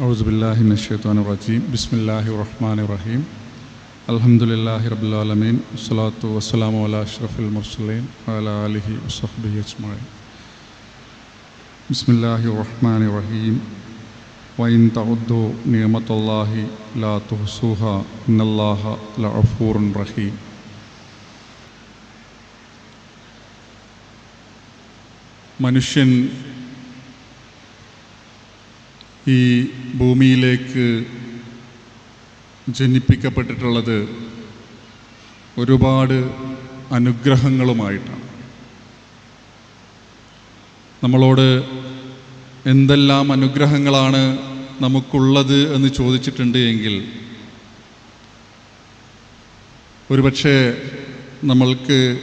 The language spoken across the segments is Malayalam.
أعوذ بالله من الشيطان الرجيم بسم الله الرحمن الرحيم الحمد لله رب العالمين والصلاة والسلام على أشرف المرسلين وعلى آله وصحبه أجمعين بسم الله الرحمن الرحيم وإن تعدوا نعمة الله لا تحصوها إن الله لغفور رحيم മനുഷ്യൻ ഈ ഭൂമിയിലേക്ക് ജനിപ്പിക്കപ്പെട്ടിട്ടുള്ളത് ഒരുപാട് അനുഗ്രഹങ്ങളുമായിട്ടാണ്. നമ്മളോട് എന്തെല്ലാം അനുഗ്രഹങ്ങളാണ് നമുക്കുള്ളത് എന്ന് ചോദിച്ചിട്ടുണ്ട് എങ്കിൽ ഒരുപക്ഷെ നമ്മൾക്ക്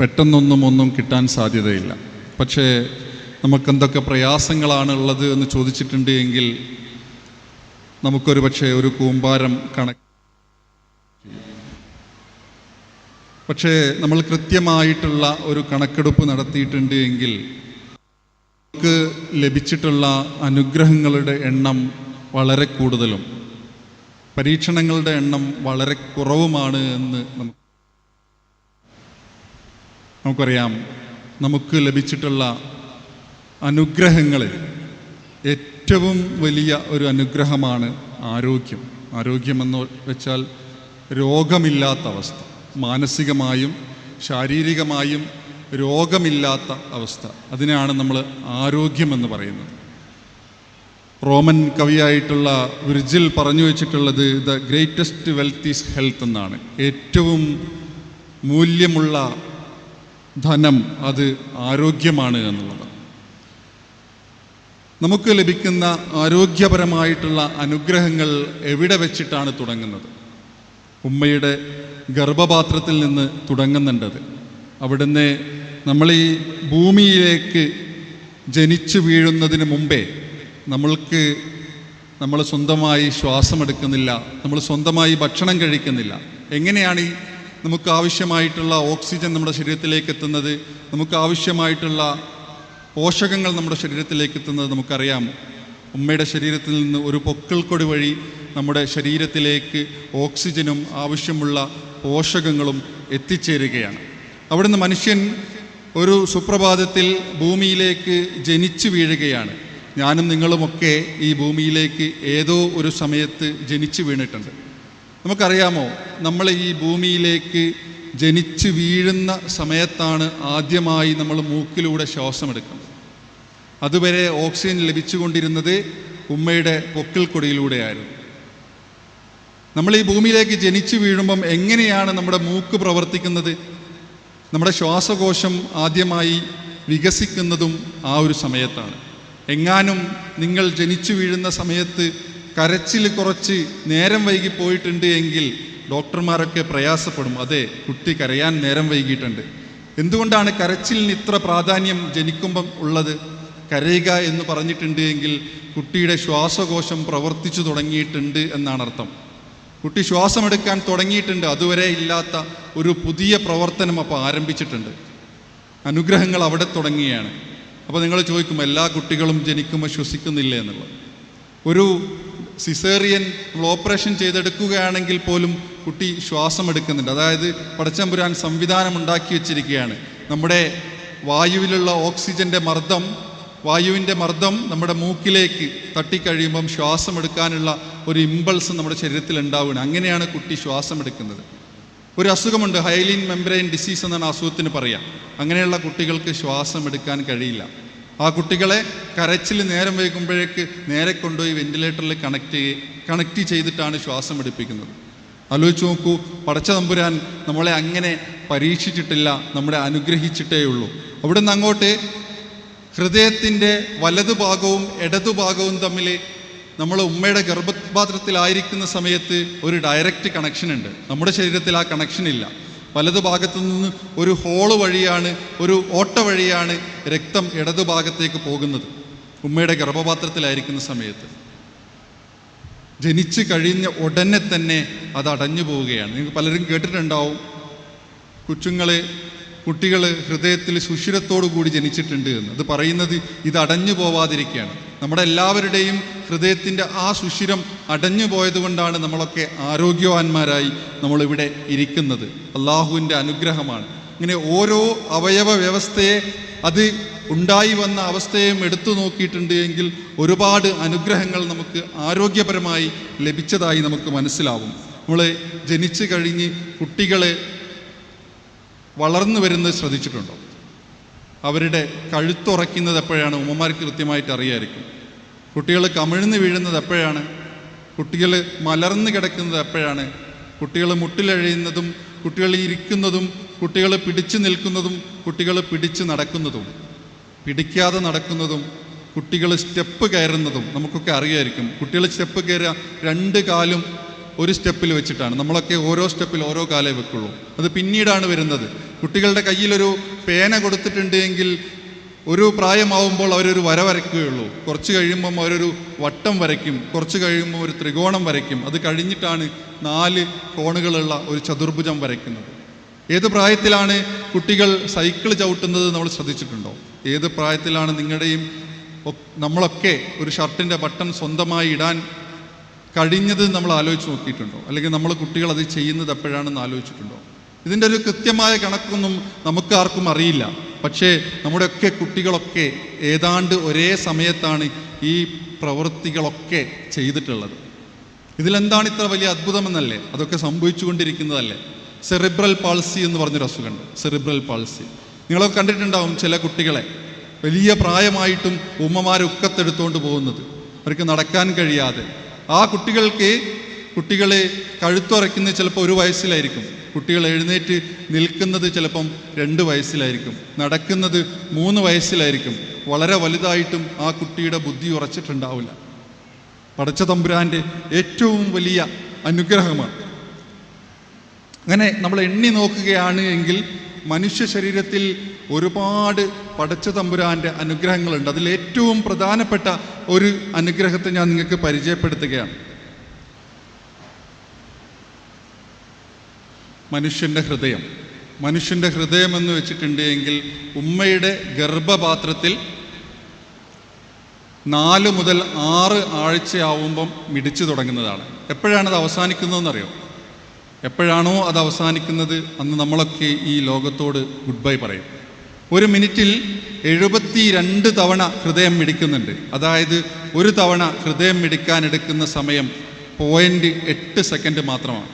പെട്ടെന്നൊന്നും ഒന്നും കിട്ടാൻ സാധ്യതയില്ല. പക്ഷേ നമുക്കെന്തൊക്കെ പ്രയാസങ്ങളാണ് ഉള്ളത് എന്ന് ചോദിച്ചിട്ടുണ്ട് എങ്കിൽ നമുക്കൊരു പക്ഷേ ഒരു കൂമ്പാരം കണക്ക് പക്ഷേ നമ്മൾ കൃത്യമായിട്ടുള്ള ഒരു കണക്കെടുപ്പ് നടത്തിയിട്ടുണ്ട് എങ്കിൽ നമുക്ക് ലഭിച്ചിട്ടുള്ള അനുഗ്രഹങ്ങളുടെ എണ്ണം വളരെ കൂടുതലും. പരീക്ഷണങ്ങളുടെ എണ്ണം വളരെ കുറവുമാണ് എന്ന് നമുക്ക് നമുക്കറിയാം. നമുക്ക് ലഭിച്ചിട്ടുള്ള അനുഗ്രഹങ്ങളിൽ. ഏറ്റവും വലിയ ഒരു അനുഗ്രഹമാണ് ആരോഗ്യം. ആരോഗ്യമെന്ന് വെച്ചാൽ രോഗമില്ലാത്ത അവസ്ഥ. മാനസികമായും ശാരീരികമായും രോഗമില്ലാത്ത അവസ്ഥ. അതിനെയാണ് നമ്മൾ ആരോഗ്യമെന്ന് പറയുന്നത്. റോമൻ കവിയായിട്ടുള്ള വിർജിൽ പറഞ്ഞു വെച്ചിട്ടുള്ളത് the greatest wealth is health എന്നാണ്. ഏറ്റവും മൂല്യമുള്ള ധനം അത് ആരോഗ്യമാണ് എന്നുള്ളത്. നമുക്ക് ലഭിക്കുന്ന ആരോഗ്യപരമായിട്ടുള്ള അനുഗ്രഹങ്ങൾ എവിടെ വെച്ചിട്ടാണ് തുടങ്ങുന്നത്? ഉമ്മയുടെ ഗർഭപാത്രത്തിൽ നിന്ന് തുടങ്ങുന്നുണ്ടത്. അവിടുന്ന് നമ്മൾ ഈ ഭൂമിയിലേക്ക് ജനിച്ചു വീഴുന്നതിന് മുമ്പേ നമ്മൾക്ക് നമ്മൾ സ്വന്തമായി ശ്വാസമെടുക്കുന്നില്ല നമ്മൾ സ്വന്തമായി ഭക്ഷണം കഴിക്കുന്നില്ല. എങ്ങനെയാണ് ഈ നമുക്ക് ആവശ്യമായിട്ടുള്ള ഓക്സിജൻ നമ്മുടെ ശരീരത്തിലേക്ക് എത്തുന്നത്? നമുക്ക് ആവശ്യമായിട്ടുള്ള പോഷകങ്ങൾ നമ്മുടെ ശരീരത്തിലേക്ക് എത്തുന്നത് നമുക്കറിയാം. ഉമ്മയുടെ ശരീരത്തിൽ നിന്ന് ഒരു പൊക്കിൾക്കൊടി വഴി നമ്മുടെ ശരീരത്തിലേക്ക് ഓക്സിജനും ആവശ്യമുള്ള പോഷകങ്ങളും എത്തിച്ചേരുകയാണ്. അവിടുന്ന് മനുഷ്യൻ ഒരു സുപ്രഭാതത്തിൽ ഭൂമിയിലേക്ക് ജനിച്ചു വീഴുകയാണ്. ഞാനും നിങ്ങളുമൊക്കെ ഈ ഭൂമിയിലേക്ക് ഏതോ ഒരു സമയത്ത് ജനിച്ചു വീണിട്ടുണ്ട്. നമുക്കറിയാമോ നമ്മൾ ഈ ഭൂമിയിലേക്ക് ജനിച്ചു വീഴുന്ന സമയത്താണ് ആദ്യമായി നമ്മൾ മൂക്കിലൂടെ ശ്വാസമെടുക്കുന്നത്. അതുവരെ ഓക്സിജൻ ലഭിച്ചുകൊണ്ടിരുന്നത് ഉമ്മയുടെ പൊക്കിൽ കൊടിയിലൂടെയായിരുന്നു. നമ്മൾ ഈ ഭൂമിയിലേക്ക് ജനിച്ചു വീഴുമ്പം എങ്ങനെയാണ് നമ്മുടെ മൂക്ക് പ്രവർത്തിക്കുന്നത്? നമ്മുടെ ശ്വാസകോശം ആദ്യമായി വികസിക്കുന്നതും ആ ഒരു സമയത്താണ്. എങ്ങാനും നിങ്ങൾ ജനിച്ചു വീഴുന്ന സമയത്ത് കരച്ചിൽ കുറച്ച് നേരം വൈകി പോയിട്ടുണ്ട് എങ്കിൽ ഡോക്ടർമാരൊക്കെ പ്രയാസപ്പെടും അതെ കുട്ടി കരയാൻ നേരം വൈകിയിട്ടുണ്ട്. എന്തുകൊണ്ടാണ് കരച്ചിലിന് ഇത്ര പ്രാധാന്യം ജനിക്കുമ്പം ഉള്ളത്? കരയുക എന്ന് പറഞ്ഞിട്ടുണ്ട് എങ്കിൽ കുട്ടിയുടെ ശ്വാസകോശം പ്രവർത്തിച്ചു തുടങ്ങിയിട്ടുണ്ട് എന്നാണ് അർത്ഥം. കുട്ടി ശ്വാസമെടുക്കാൻ തുടങ്ങിയിട്ടുണ്ട്. അതുവരെ ഇല്ലാത്ത ഒരു പുതിയ പ്രവർത്തനം അപ്പോൾ ആരംഭിച്ചിട്ടുണ്ട്. അനുഗ്രഹങ്ങൾ അവിടെ തുടങ്ങിയാണ്. അപ്പോൾ നിങ്ങൾ ചോദിക്കും എല്ലാ കുട്ടികളും ജനിക്കുമ്പോൾ ശ്വസിക്കുന്നില്ല എന്നുള്ളത്. ഒരു സിസേറിയൻ ഓപ്പറേഷൻ ചെയ്തെടുക്കുകയാണെങ്കിൽ പോലും കുട്ടി ശ്വാസം എടുക്കുന്നുണ്ട് അതായത് പടച്ചമ്പുരാൻ സംവിധാനം ഉണ്ടാക്കി വെച്ചിരിക്കുകയാണ്. നമ്മുടെ വായുവിലുള്ള ഓക്സിജന്റെ മർദ്ദം വായുവിന്റെ മർദ്ദം നമ്മുടെ മൂക്കിലേക്ക് തട്ടിക്കഴിയുമ്പം ശ്വാസം എടുക്കാനുള്ള ഒരു ഇമ്പൾസ് നമ്മുടെ ശരീരത്തിൽ ഉണ്ടാവുകയാണ് അങ്ങനെയാണ് കുട്ടി ശ്വാസം എടുക്കുന്നത് ഒരു അസുഖമുണ്ട് ഹൈലിൻ മെംബ്രെയിൻ ഡിസീസ് എന്നാണ് അസുഖത്തിന് പറയാം. അങ്ങനെയുള്ള കുട്ടികൾക്ക് ശ്വാസം എടുക്കാൻ കഴിയില്ല. ആ കുട്ടികളെ കരച്ചിൽ നേരം വൈകുമ്പോഴേക്ക് നേരെ കൊണ്ടുപോയി വെന്റിലേറ്ററിൽ കണക്ട് കണക്ട് ചെയ്തിട്ടാണ് ശ്വാസം എടുപ്പിക്കുന്നത് ആലോചിച്ച് നോക്കൂ പടച്ച തമ്പുരാൻ നമ്മളെ അങ്ങനെ പരീക്ഷിച്ചിട്ടില്ല നമ്മളെ അനുഗ്രഹിച്ചിട്ടേ ഉള്ളൂ അവിടെ നിന്ന് അങ്ങോട്ട് ഹൃദയത്തിന്റെ വലതുഭാഗവും ഇടതുഭാഗവും തമ്മിൽ നമ്മൾ ഉമ്മയുടെ ഗർഭപാത്രത്തിലായിരിക്കുന്ന സമയത്ത് ഒരു ഡയറക്റ്റ് കണക്ഷൻ ഉണ്ട്. നമ്മുടെ ശരീരത്തിൽ ആ കണക്ഷൻ ഇല്ല. വലതു ഭാഗത്തു നിന്ന് ഒരു ഹോൾ വഴിയാണ് ഒരു ഓട്ട വഴിയാണ് രക്തം ഇടതുഭാഗത്തേക്ക് പോകുന്നത്. ഉമ്മയുടെ ഗർഭപാത്രത്തിലായിരിക്കുന്ന സമയത്ത്. ജനിച്ചു കഴിഞ്ഞ ഉടനെ തന്നെ അത് അടഞ്ഞു പോവുകയാണ്. നിങ്ങൾക്ക് പലരും കേട്ടിട്ടുണ്ടാവും. കൊച്ചുങ്ങൾ കുട്ടികൾ ഹൃദയത്തിൽ സുഷിരത്തോടു കൂടി ജനിച്ചിട്ടുണ്ട് എന്ന്. അത് പറയുന്നത് ഇത് അടഞ്ഞു പോവാതിരിക്കുകയാണ്. നമ്മുടെ എല്ലാവരുടെയും ഹൃദയത്തിന്റെ ആ സുഷിരം അടഞ്ഞു പോയതുകൊണ്ടാണ് നമ്മളൊക്കെ ആരോഗ്യവാന്മാരായി നമ്മളിവിടെ ഇരിക്കുന്നത്. അള്ളാഹുവിന്റെ അനുഗ്രഹമാണ്. ഇങ്ങനെ ഓരോ അവയവ വ്യവസ്ഥയെ അത് ഉണ്ടായി വന്ന അവസ്ഥയും എടുത്തു നോക്കിയിട്ടുണ്ട് എങ്കിൽ ഒരുപാട് അനുഗ്രഹങ്ങൾ നമുക്ക് ആരോഗ്യപരമായി ലഭിച്ചതായി നമുക്ക് മനസ്സിലാവും. നമ്മൾ ജനിച്ചു കഴിഞ്ഞ് കുട്ടികളെ വളർന്നു വരുന്നത് ശ്രദ്ധിച്ചിട്ടുണ്ടോ? അവരുടെ കഴുത്തുറയ്ക്കുന്നത് എപ്പോഴാണ്? ഉമ്മമാർക്ക് കൃത്യമായിട്ട് അറിയായിരിക്കും. കുട്ടികൾ കമിഴ്ന്ന് വീഴുന്നത് എപ്പോഴാണ്? കുട്ടികൾ മലർന്ന് കിടക്കുന്നത് എപ്പോഴാണ്? കുട്ടികൾ മുട്ടിലഴയുന്നതും കുട്ടികൾ ഇരിക്കുന്നതും കുട്ടികൾ പിടിച്ചു നിൽക്കുന്നതും കുട്ടികൾ പിടിച്ച് നടക്കുന്നതും പിടിക്കാതെ നടക്കുന്നതും കുട്ടികൾ സ്റ്റെപ്പ് കയറുന്നതും നമുക്കൊക്കെ അറിയായിരിക്കും. കുട്ടികൾ സ്റ്റെപ്പ് കയറുക രണ്ട് കാലും ഒരു സ്റ്റെപ്പിൽ വെച്ചിട്ടാണ്. നമ്മളൊക്കെ ഓരോ സ്റ്റെപ്പിൽ ഓരോ കാലേ വെക്കുള്ളൂ. അത് പിന്നീടാണ് വരുന്നത്. കുട്ടികളുടെ കയ്യിലൊരു പേന കൊടുത്തിട്ടുണ്ട് എങ്കിൽ ഒരു പ്രായമാവുമ്പോൾ അവരൊരു വര വരയ്ക്കുകയുള്ളൂ. കുറച്ച് കഴിയുമ്പം അവരൊരു വട്ടം വരയ്ക്കും. കുറച്ച് കഴിയുമ്പോൾ ഒരു ത്രികോണം വരയ്ക്കും. അത് കഴിഞ്ഞിട്ടാണ് നാല് കോണുകളുള്ള ഒരു ചതുർഭുജം വരയ്ക്കുന്നത്. ഏത് പ്രായത്തിലാണ് കുട്ടികൾ സൈക്കിൾ ചവിട്ടുന്നത് നമ്മൾ ശ്രദ്ധിച്ചിട്ടുണ്ടോ? ഏത് പ്രായത്തിലാണ് നിങ്ങളുടെയും നമ്മളൊക്കെ ഒരു ഷർട്ടിന്റെ ബട്ടൺ സ്വന്തമായി ഇടാൻ കഴിഞ്ഞത് നമ്മൾ ആലോചിച്ച് നോക്കിയിട്ടുണ്ടോ? അല്ലെങ്കിൽ നമ്മൾ കുട്ടികൾ അത് ചെയ്യുന്നത് എപ്പോഴാണെന്ന് ആലോചിച്ചിട്ടുണ്ടോ? ഇതിന്റെ ഒരു കൃത്യമായ കണക്കൊന്നും നമുക്ക് ആർക്കും അറിയില്ല. പക്ഷേ നമ്മുടെയൊക്കെ കുട്ടികളൊക്കെ ഏതാണ്ട് ഒരേ സമയത്താണ് ഈ പ്രവൃത്തികളൊക്കെ ചെയ്തിട്ടുള്ളത്. ഇതിലെന്താണ് ഇത്ര വലിയ അത്ഭുതമെന്നല്ലേ? അതൊക്കെ സംഭവിച്ചുകൊണ്ടിരിക്കുന്നതല്ലേ സെറിബ്രൽ പാൾസി എന്ന് പറഞ്ഞൊരു അസുഖമുണ്ട്. സെറിബ്രൽ പാൾസി നിങ്ങളൊക്കെ കണ്ടിട്ടുണ്ടാവും ചില കുട്ടികളെ. വലിയ പ്രായമായിട്ടും ഉമ്മമാരെ ഉക്കത്തെടുത്തുകൊണ്ട് പോകുന്നത്. അവർക്ക് നടക്കാൻ കഴിയാതെ. ആ കുട്ടികൾക്ക് കുട്ടികളെ കഴുത്തുറയ്ക്കുന്നത് ചിലപ്പോൾ ഒരു വയസ്സിലായിരിക്കും. കുട്ടികൾ എഴുന്നേറ്റ് നിൽക്കുന്നത് ചിലപ്പം രണ്ട് വയസ്സിലായിരിക്കും. നടക്കുന്നത് മൂന്ന് വയസ്സിലായിരിക്കും. വളരെ വലുതായിട്ടും ആ കുട്ടിയുടെ ബുദ്ധി ഉറച്ചിട്ടുണ്ടാവില്ല. പടച്ച തമ്പുരാന്റെ ഏറ്റവും വലിയ അനുഗ്രഹമാണ്. അങ്ങനെ നമ്മൾ എണ്ണി നോക്കുകയാണ് എങ്കിൽ മനുഷ്യ ശരീരത്തിൽ ഒരുപാട് പടച്ച തമ്പുരാന്റെ അനുഗ്രഹങ്ങളുണ്ട്. അതിൽ ഏറ്റവും പ്രധാനപ്പെട്ട ഒരു അനുഗ്രഹത്തെ ഞാൻ നിങ്ങൾക്ക് പരിചയപ്പെടുത്തുകയാണ്. മനുഷ്യന്റെ ഹൃദയം. മനുഷ്യന്റെ ഹൃദയം എന്ന് വെച്ചിട്ടുണ്ടെങ്കിൽ ഉമ്മയുടെ ഗർഭപാത്രത്തിൽ നാല് മുതൽ ആറ് ആഴ്ചയാവുമ്പം മിടിച്ചു തുടങ്ങുന്നതാണ്. എപ്പോഴാണ് അത് അവസാനിക്കുന്നതെന്നറിയോ? എപ്പോഴാണോ അത് അവസാനിക്കുന്നത്? അന്ന് നമ്മളൊക്കെ ഈ ലോകത്തോട് ഗുഡ് ബൈ പറയും. ഒരു മിനിറ്റിൽ എഴുപത്തി രണ്ട് തവണ ഹൃദയം മിടിക്കുന്നുണ്ട്. അതായത് ഒരു തവണ ഹൃദയം മിടിക്കാൻ എടുക്കുന്ന സമയം പോയിന്റ് എട്ട് സെക്കൻഡ് മാത്രമാണ്.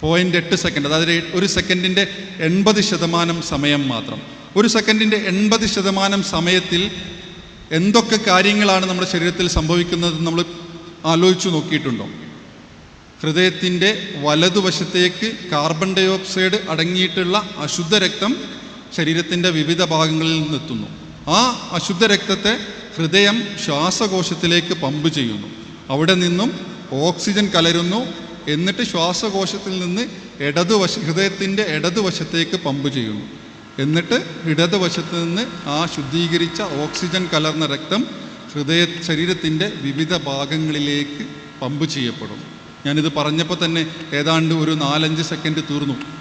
പോയിന്റ് എട്ട് സെക്കൻഡ് അതായത് ഒരു സെക്കൻഡിന്റെ എൺപത് ശതമാനം സമയം മാത്രം. ഒരു സെക്കൻഡിന്റെ എൺപത് ശതമാനം സമയത്തിൽ എന്തൊക്കെ കാര്യങ്ങളാണ് നമ്മുടെ ശരീരത്തിൽ സംഭവിക്കുന്നത് നമ്മൾ ആലോചിച്ചു നോക്കിയിട്ടുണ്ടോ? ഹൃദയത്തിന്റെ വലതുവശത്തേക്ക് കാർബൺ ഡൈ ഓക്സൈഡ് അടങ്ങിയിട്ടുള്ള അശുദ്ധ രക്തം ശരീരത്തിന്റെ വിവിധ ഭാഗങ്ങളിൽ നിന്നെത്തുന്നു. ആ അശുദ്ധ രക്തത്തെ ഹൃദയം ശ്വാസകോശത്തിലേക്ക് പമ്പ് ചെയ്യുന്നു. അവിടെ നിന്നും ഓക്സിജൻ കലരുന്നു. എന്നിട്ട് ശ്വാസകോശത്തിൽ നിന്ന് ഇടതുവശ ഹൃദയത്തിന്റെ ഇടതുവശത്തേക്ക് പമ്പ് ചെയ്യുന്നു. എന്നിട്ട് ഇടതുവശത്ത് നിന്ന് ആ ശുദ്ധീകരിച്ച ഓക്സിജൻ കലർന്ന രക്തം ഹൃദയ ശരീരത്തിന്റെ വിവിധ ഭാഗങ്ങളിലേക്ക് പമ്പ് ചെയ്യപ്പെടും ഞാനിത് പറഞ്ഞപ്പോൾ തന്നെ ഏതാണ്ട് ഒരു നാലഞ്ച് സെക്കൻഡ് തീർന്നു.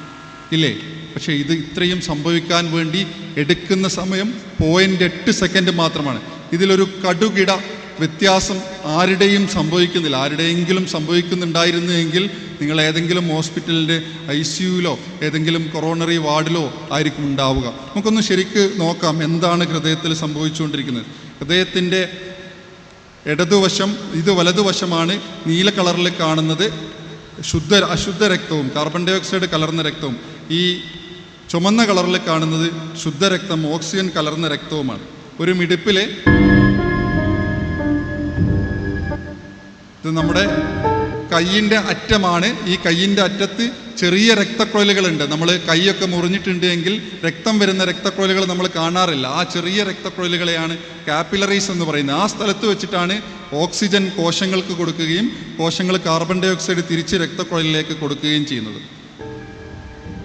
ഇല്ലേ? പക്ഷേ ഇത് ഇത്രയും സംഭവിക്കാൻ വേണ്ടി എടുക്കുന്ന സമയം പോയിന്റ് എട്ട് സെക്കൻഡ് മാത്രമാണ്. ഇതിലൊരു കടുകിട വ്യത്യാസം ആരുടെയും സംഭവിക്കുന്നില്ല. ആരുടെയെങ്കിലും സംഭവിക്കുന്നുണ്ടായിരുന്നു എങ്കിൽ നിങ്ങൾ ഏതെങ്കിലും ഹോസ്പിറ്റലിന്റെ ഐ സിയുയിലോ ഏതെങ്കിലും കൊറോണറി വാർഡിലോ ആയിരിക്കും ഉണ്ടാവുക. നമുക്കൊന്ന് ശരിക്ക് നോക്കാം എന്താണ് ഹൃദയത്തിൽ സംഭവിച്ചുകൊണ്ടിരിക്കുന്നത്. ഹൃദയത്തിന്റെ ഇടതുവശം ഇത് വലതുവശമാണ് നീല കളറിൽ കാണുന്നത്. ശുദ്ധ അശുദ്ധ രക്തവും കാർബൺ ഡൈ ഓക്സൈഡ് കലർന്ന രക്തവും. ഈ ചുമന്ന കളറിൽ കാണുന്നത് ശുദ്ധരക്തം ഓക്സിജൻ കലർന്ന രക്തവുമാണ്. ഒരു മിടിപ്പിലെ ഇത് നമ്മുടെ കയ്യിന്റെ അറ്റമാണ്. ഈ കയ്യിന്റെ അറ്റത്ത് ചെറിയ രക്തക്കുഴലുകളുണ്ട്. നമ്മൾ കൈയൊക്കെ മുറിഞ്ഞിട്ടുണ്ട് എങ്കിൽ രക്തം വരുന്ന രക്തക്കുഴലുകൾ നമ്മൾ കാണാറില്ല. ആ ചെറിയ രക്തക്കുഴലുകളെയാണ് കാപ്പിലറീസ് എന്ന് പറയുന്നത്. ആ സ്ഥലത്ത് വെച്ചിട്ടാണ് ഓക്സിജൻ കോശങ്ങൾക്ക് കൊടുക്കുകയും കോശങ്ങൾ കാർബൺ ഡൈ ഓക്സൈഡ് തിരിച്ച് രക്തക്കുഴലിലേക്ക് കൊടുക്കുകയും ചെയ്യുന്നത്.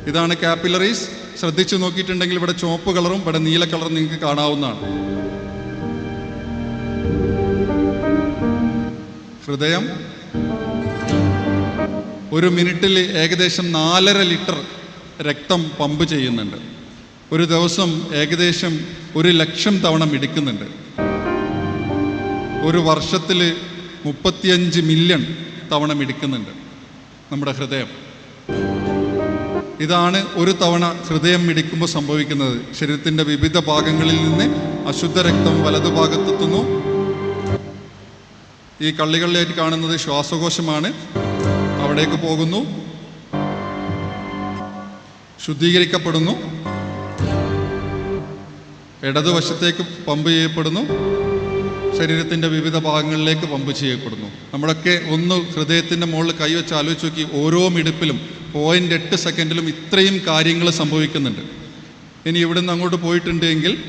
ഇതാണ് കാപ്പിലറീസ് ശ്രദ്ധിച്ചു നോക്കിയിട്ടുണ്ടെങ്കിൽ ഇവിടെ ചുവപ്പ് കളറും ഇവിടെ നീല കളറും നിങ്ങൾക്ക് കാണാവുന്നതാണ്. ഹൃദയം. ഒരു മിനിറ്റിൽ ഏകദേശം നാലര ലിറ്റർ രക്തം പമ്പ് ചെയ്യുന്നുണ്ട്. ഒരു ദിവസം ഏകദേശം ഒരു ലക്ഷം തവണ മിടിക്കുന്നുണ്ട്. ഒരു വർഷത്തിൽ മുപ്പത്തിയഞ്ച് മില്യൺ തവണ മിടിക്കുന്നുണ്ട് നമ്മുടെ ഹൃദയം. ഇതാണ് ഒരു തവണ ഹൃദയം മിടിക്കുമ്പോൾ സംഭവിക്കുന്നത്. ശരീരത്തിന്റെ വിവിധ ഭാഗങ്ങളിൽ നിന്ന് അശുദ്ധ രക്തം വലതുഭാഗത്തെത്തുന്നു ഈ കള്ളികളിലേക്ക് കാണുന്നത് ശ്വാസകോശമാണ്. അവിടേക്ക് പോകുന്നു. ശുദ്ധീകരിക്കപ്പെടുന്നു. ഇടതുവശത്തേക്ക് പമ്പ് ചെയ്യപ്പെടുന്നു. ശരീരത്തിന്റെ വിവിധ ഭാഗങ്ങളിലേക്ക് പമ്പ് ചെയ്യപ്പെടുന്നു. നമ്മളൊക്കെ ഒന്ന് ഹൃദയത്തിന്റെ മുകളിൽ കൈവച്ച് ആലോചിച്ച് നോക്കി. ഓരോ മിടുപ്പിലും പോയിന്റ് എട്ട് സെക്കൻഡിലും ഇത്രയും കാര്യങ്ങൾ സംഭവിക്കുന്നുണ്ട്. ഇനി ഇവിടുന്ന് അങ്ങോട്ട് പോയിട്ടുണ്ട് എങ്കിൽ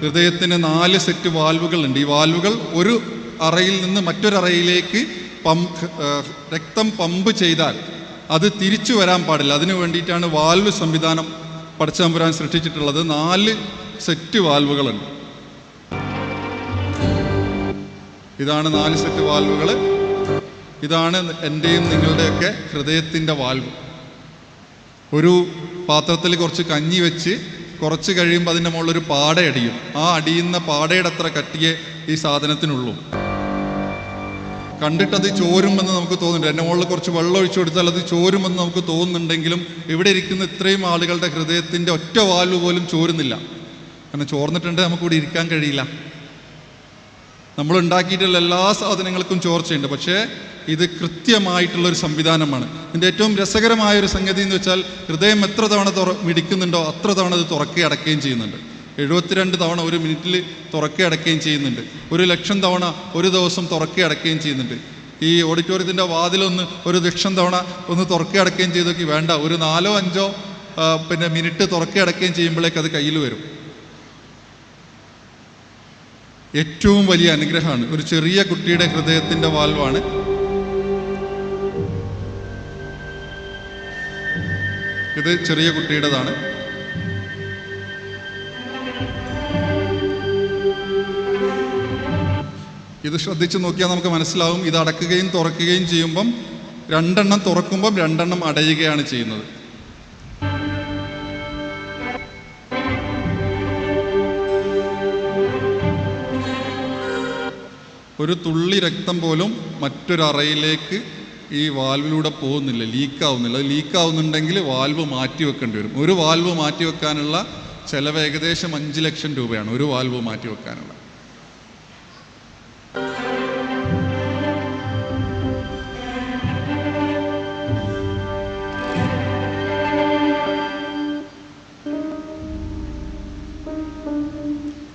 ഹൃദയത്തിന് നാല് സെറ്റ് വാൽവുകളുണ്ട്. ഈ വാൽവുകൾ ഒരു അറയിൽ നിന്ന് മറ്റൊരറയിലേക്ക് പമ്പ് രക്തം പമ്പ് ചെയ്താൽ അത് തിരിച്ചു വരാൻ പാടില്ല. അതിനു വേണ്ടിയിട്ടാണ് വാൽവ് സംവിധാനം പടച്ചമ്പുരാൻ സൃഷ്ടിച്ചിട്ടുള്ളത്. നാല് സെറ്റ് വാൽവുകളുണ്ട്. ഇതാണ് നാല് സെറ്റ് വാൽവുകൾ ഇതാണ് എന്റെയും നിങ്ങളുടെയൊക്കെ ഹൃദയത്തിന്റെ വാൽവ്. ഒരു പാത്രത്തിൽ കുറച്ച് കഞ്ഞി വെച്ച് കുറച്ച് കഴിയുമ്പോൾ അതിന്റെ മുകളിൽ ഒരു പാട അടിയും ആ അടിയുന്ന പാടയുടെ അത്ര കട്ടിയേ ഈ സാധനത്തിനുള്ളൂ. കണ്ടിട്ടത് ചോരുമെന്ന് നമുക്ക് തോന്നുന്നുണ്ട്. എന്റെ മുകളിൽ കുറച്ച് വെള്ളം ഒഴിച്ചു കൊടുത്താൽ അത് ചോരുമെന്ന് നമുക്ക് തോന്നുന്നുണ്ടെങ്കിലും ഇവിടെ ഇരിക്കുന്ന ഇത്രയും ആളുകളുടെ ഹൃദയത്തിന്റെ ഒറ്റ വാൽവ് പോലും ചോരുന്നില്ല. കാരണം ചോർന്നിട്ടുണ്ടെങ്കിൽ നമുക്ക് ഇവിടെ ഇരിക്കാൻ കഴിയില്ല. നമ്മൾ ഉണ്ടാക്കിയിട്ടുള്ള എല്ലാ സാധനങ്ങൾക്കും ചോർച്ചയുണ്ട്. പക്ഷേ ഇത് കൃത്യമായിട്ടുള്ള ഒരു സംവിധാനമാണ്. ഇതിന്റെ ഏറ്റവും രസകരമായ ഒരു സംഗതി എന്ന് വെച്ചാൽ ഹൃദയം എത്ര തവണ തുറ മിടിക്കുന്നുണ്ടോ അത്ര തവണ അത് തുറക്കുകയും അടക്കുകയും ചെയ്യുന്നുണ്ട്. എഴുപത്തിരണ്ട് തവണ ഒരു മിനിറ്റിൽ തുറക്കുകയും അടക്കുകയും ചെയ്യുന്നുണ്ട്. ഒരു ലക്ഷം തവണ ഒരു ദിവസം തുറക്കുകയും അടക്കുകയും ചെയ്യുന്നുണ്ട്. ഈ ഓഡിറ്റോറിയത്തിന്റെ വാതിലൊന്ന് ഒരു ലക്ഷം തവണ ഒന്ന് തുറക്കുകയും അടക്കുകയും ചെയ്തൊക്കെ വേണ്ട. ഒരു നാലോ അഞ്ചോ പിന്നെ മിനിറ്റ് തുറക്കുകയും അടക്കുകയും ചെയ്യുമ്പോഴേക്ക് അത് കയ്യിൽ വരും. ഏറ്റവും വലിയ അനുഗ്രഹമാണ്. ഒരു ചെറിയ കുട്ടിയുടെ ഹൃദയത്തിന്റെ വാൽവാണ് ഇത് ചെറിയ കുട്ടിയുടേതാണ്. ഇത് ശ്രദ്ധിച്ച് നോക്കിയാൽ നമുക്ക് മനസ്സിലാവും. ഇത് അടക്കുകയും തുറക്കുകയും ചെയ്യുമ്പം രണ്ടെണ്ണം തുറക്കുമ്പം രണ്ടെണ്ണം അടയുകയാണ് ചെയ്യുന്നത്. ഒരു തുള്ളി രക്തം പോലും മറ്റൊരറയിലേക്ക് ഈ വാൽവിലൂടെ പോകുന്നില്ല ലീക്കാവുന്നില്ല. അത് ലീക്കാവുന്നുണ്ടെങ്കിൽ വാൽവ് മാറ്റി വെക്കേണ്ടി വരും. ഒരു വാൽവ് മാറ്റി വെക്കാനുള്ള ചിലവ് ഏകദേശം അഞ്ച് ലക്ഷം രൂപയാണ് ഒരു വാൽവ് മാറ്റി വെക്കാനുള്ള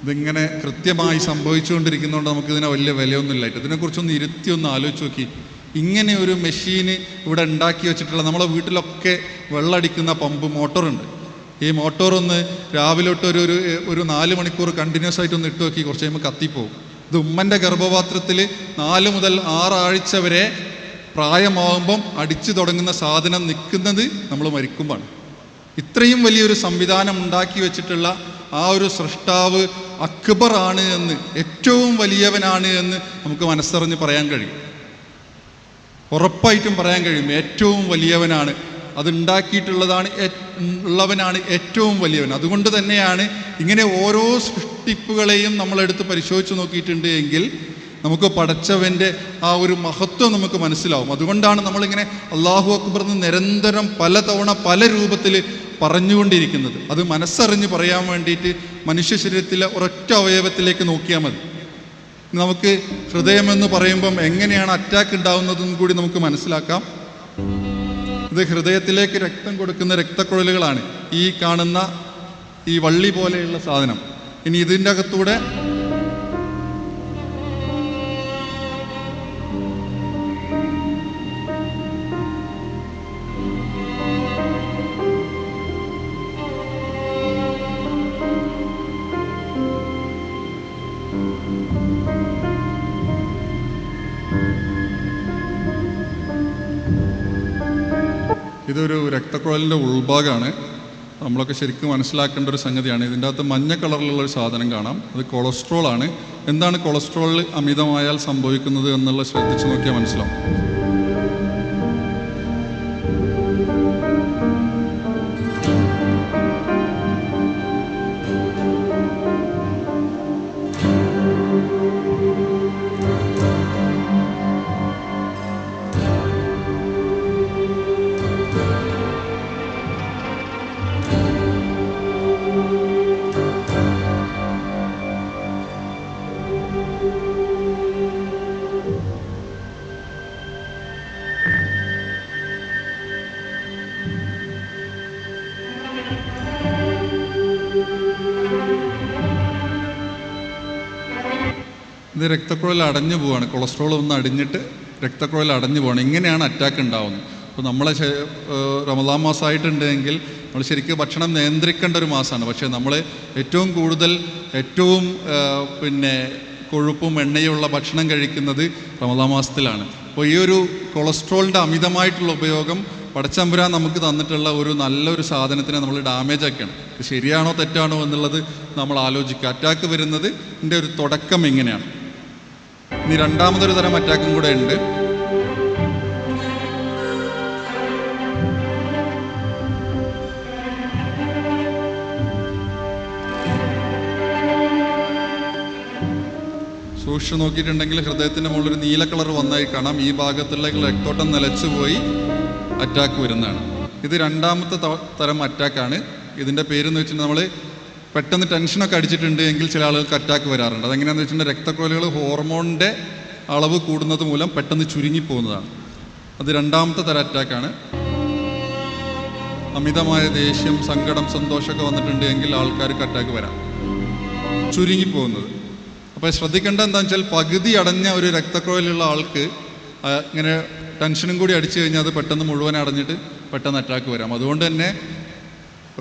ഇതിങ്ങനെ കൃത്യമായി സംഭവിച്ചുകൊണ്ടിരിക്കുന്നതുകൊണ്ട് നമുക്കിതിനെ വലിയ വിലയൊന്നുമില്ലായിട്ട് ഇതിനെക്കുറിച്ചൊന്ന് ഇരുത്തി ഒന്ന് ആലോചിച്ച് നോക്കി. ഇങ്ങനെ ഒരു മെഷീന് ഇവിടെ ഉണ്ടാക്കി വെച്ചിട്ടുള്ള നമ്മളെ വീട്ടിലൊക്കെ വെള്ളമടിക്കുന്ന പമ്പ് മോട്ടോറുണ്ട്. ഈ മോട്ടോർ ഒന്ന് രാവിലെ തൊട്ട് ഒരു ഒരു ഒരു നാല് മണിക്കൂർ കണ്ടിന്യൂസ് ആയിട്ട് ഒന്ന് ഇട്ട് നോക്കി കുറച്ച് കഴിയുമ്പോൾ കത്തിപ്പോവും. ഇത് ഉമ്മന്റെ ഗർഭപാത്രത്തിൽ നാല് മുതൽ ആറാഴ്ച വരെ പ്രായമാകുമ്പം അടിച്ചു തുടങ്ങുന്ന സാധനം നിൽക്കുന്നത് നമ്മൾ മരിക്കുമ്പോൾ ഇത്രയും വലിയൊരു സംവിധാനം ഉണ്ടാക്കി വെച്ചിട്ടുള്ള ആ ഒരു സൃഷ്ടാവ് അക്ബറാണ് എന്ന് ഏറ്റവും വലിയവനാണ് എന്ന് നമുക്ക് മനസ്സറിഞ്ഞ് പറയാൻ കഴിയും. ഉറപ്പായിട്ടും പറയാൻ കഴിയും ഏറ്റവും വലിയവനാണ്. അതുണ്ടാക്കിയിട്ടുള്ളതാണ് ഉള്ളവനാണ് ഏറ്റവും വലിയവൻ. അതുകൊണ്ട് തന്നെയാണ് ഇങ്ങനെ ഓരോ സൃഷ്ടിപ്പുകളെയും നമ്മളെടുത്ത് പരിശോധിച്ച് നോക്കിയിട്ടുണ്ട് എങ്കിൽ നമുക്ക് പടച്ചവന്റെ ആ ഒരു മഹത്വം നമുക്ക് മനസ്സിലാവും. അതുകൊണ്ടാണ് നമ്മളിങ്ങനെ അള്ളാഹു അക്ബർ എന്ന് നിരന്തരം പലതവണ പല രൂപത്തിൽ പറഞ്ഞുകൊണ്ടിരിക്കുന്നത്. അത് മനസ്സറിഞ്ഞ് പറയാൻ വേണ്ടിയിട്ട് മനുഷ്യ ശരീരത്തിലെ ഒരൊറ്റ അവയവത്തിലേക്ക് നോക്കിയാൽ മതി. നമുക്ക് ഹൃദയമെന്ന് പറയുമ്പം എങ്ങനെയാണ് അറ്റാക്ക് ഉണ്ടാവുന്നതെന്ന് കൂടി നമുക്ക് മനസ്സിലാക്കാം. ഇത് ഹൃദയത്തിലേക്ക് രക്തം കൊടുക്കുന്ന രക്തക്കുഴലുകളാണ് ഈ കാണുന്ന ഈ വള്ളി പോലെയുള്ള സാധനം. ഇനി ഇതിന്റെ അകത്തൂടെ ഇതൊരു രക്തക്കുഴലിന്റെ ഉൾഭാഗമാണ് നമ്മളൊക്കെ ശരിക്കും മനസ്സിലാക്കേണ്ട ഒരു സംഗതിയാണ്. ഇതിന്റെ അകത്ത് മഞ്ഞ കളറിലുള്ള ഒരു സാധനം കാണാം. അത് കൊളസ്ട്രോൾ ആണ് എന്താണ് കൊളസ്ട്രോളിൽ അമിതമായാൽ സംഭവിക്കുന്നത് എന്നുള്ള ശ്രദ്ധിച്ചു നോക്കിയാൽ മനസ്സിലാവും. ഇത് രക്തക്കുഴൽ അടഞ്ഞു പോവാണ്. കൊളസ്ട്രോൾ ഒന്ന് അടിഞ്ഞിട്ട് രക്തക്കുഴൽ അടഞ്ഞു പോവാണ്. ഇങ്ങനെയാണ് അറ്റാക്ക് ഉണ്ടാവുന്നത്. അപ്പോൾ നമ്മളെ റമദാൻ മാസമായിട്ടുണ്ടെങ്കിൽ നമ്മൾ ശരിക്കും ഭക്ഷണം നിയന്ത്രിക്കേണ്ട ഒരു മാസമാണ് പക്ഷേ നമ്മൾ ഏറ്റവും കൂടുതൽ ഏറ്റവും പിന്നെ കൊഴുപ്പും എണ്ണയുള്ള ഭക്ഷണം കഴിക്കുന്നത് റമദാൻ മാസത്തിലാണ്. അപ്പോൾ ഈ ഒരു കൊളസ്ട്രോളിന്റെ അമിതമായിട്ടുള്ള ഉപയോഗം പടച്ചമ്പുരാൻ നമുക്ക് തന്നിട്ടുള്ള ഒരു നല്ലൊരു സാധനത്തിനെ നമ്മൾ ഡാമേജ് ആക്കണം ശരിയാണോ തെറ്റാണോ എന്നുള്ളത് നമ്മൾ ആലോചിക്കുക. അറ്റാക്ക് വരുന്നത് ഒരു തുടക്കം ഇങ്ങനെയാണ്. ഇനി രണ്ടാമതൊരു തരം അറ്റാക്കും കൂടെ ഉണ്ട്. സൂക്ഷിച്ചു നോക്കിയിട്ടുണ്ടെങ്കിൽ ഹൃദയത്തിന്റെ മുകളിൽ ഒരു നീല കളർ വന്നായി കാണാം. ഈ ഭാഗത്തുള്ള രക്തോട്ടം നിലച്ചുപോയി അറ്റാക്ക് വരുന്നതാണ്. ഇത് രണ്ടാമത്തെ തരം അറ്റാക്കാണ്. ഇതിന്റെ പേരെന്ന് വെച്ചിട്ടുണ്ടെങ്കിൽ നമ്മൾ പെട്ടെന്ന് ടെൻഷനൊക്കെ അടിച്ചിട്ടുണ്ട് എങ്കിൽ ചില ആളുകൾക്ക് അറ്റാക്ക് വരാറുണ്ട്. അതെങ്ങനെയാണെന്ന് വെച്ചിട്ടുണ്ടെങ്കിൽ രക്തക്കോലുകൾ ഹോർമോണിന്റെ അളവ് കൂടുന്നത് മൂലം പെട്ടെന്ന് ചുരുങ്ങി പോകുന്നതാണ് അത് രണ്ടാമത്തെ തരം അറ്റാക്കാണ് അമിതമായ ദേഷ്യം സങ്കടം സന്തോഷമൊക്കെ വന്നിട്ടുണ്ട് എങ്കിൽ ആൾക്കാർക്ക് അറ്റാക്ക് വരാം. ചുരുങ്ങിപ്പോകുന്നത്. അപ്പോൾ ശ്രദ്ധിക്കേണ്ട എന്താണെന്ന് വെച്ചാൽ പകുതി അടഞ്ഞ ഒരു രക്തക്കുഴലുള്ള ആൾക്ക് ഇങ്ങനെ ടെൻഷനും കൂടി അടിച്ചു കഴിഞ്ഞാൽ അത് പെട്ടെന്ന് മുഴുവൻ അടഞ്ഞിട്ട് പെട്ടെന്ന് അറ്റാക്ക് വരാം. അതുകൊണ്ട് തന്നെ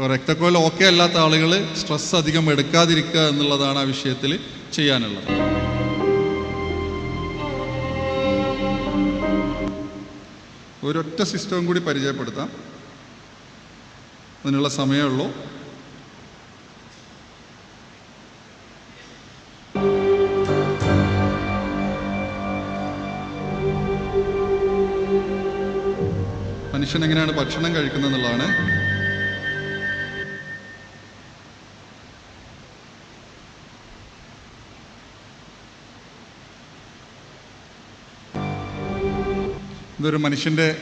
രക്തക്കുഴൽ ഓക്കെ അല്ലാത്ത ആളുകൾ സ്ട്രെസ് അധികം എടുക്കാതിരിക്കുക എന്നുള്ളതാണ് ആ വിഷയത്തിൽ ചെയ്യാനുള്ളത്. ഒരൊറ്റ സിസ്റ്റവും കൂടി പരിചയപ്പെടുത്താം. അതിനുള്ള സമയമുള്ളൂ മനുഷ്യൻ എങ്ങനെയാണ് ഭക്ഷണം കഴിക്കുന്നത് എന്നുള്ളതാണ് ഇതൊരു മനുഷ്യന്റെ